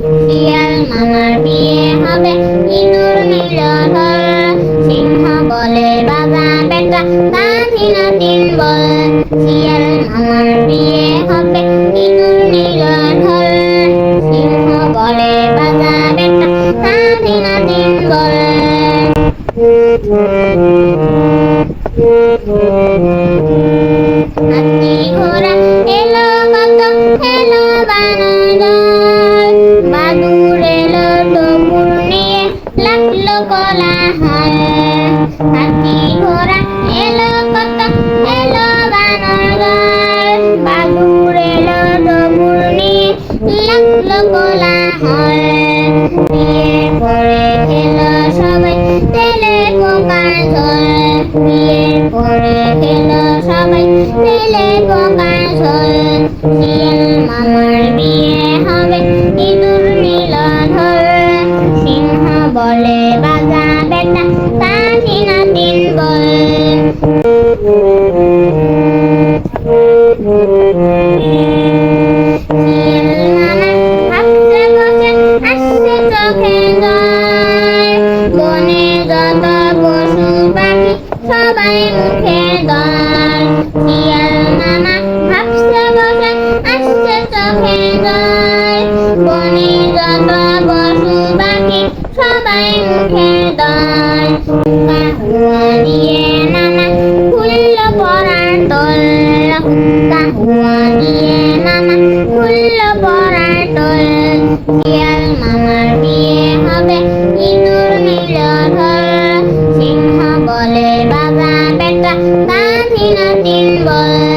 শিয়াল মামার বিয়ে হবে, ইঁদুর নিল সিংহ বলে, বাবা, বেটা, বাঁধি না তিন বল। শিয়াল মামার বিয়ে হবে, ইঁদুর নিল সিংহ বলে, বাবা, বেটা, বাঁধি না তিন বল। কোলাহল। হাতি ঘোড়া এলো কত? এলো বানর বাদুর এলো টপুর নিয়ে লাগল কোলাহল। বিয়ে করে খেলো সবাই তেলে পোকার ঝোল। বিয়ে করে খেলো সবাই তেলে পোকার ঝোল। শিয়াল মামার বিয়ে সবাই মুখে দল শিয়াল মামা ভাবছে বসে আসছে চোখে জল দিয়ে মামা খুলল পড়ার টোল শিয়াল মামার বিয়ে হবে ইঁদুর নিল ধর সিংহ বলে, বাবা, বেটা, বাঁধি না তিন বল।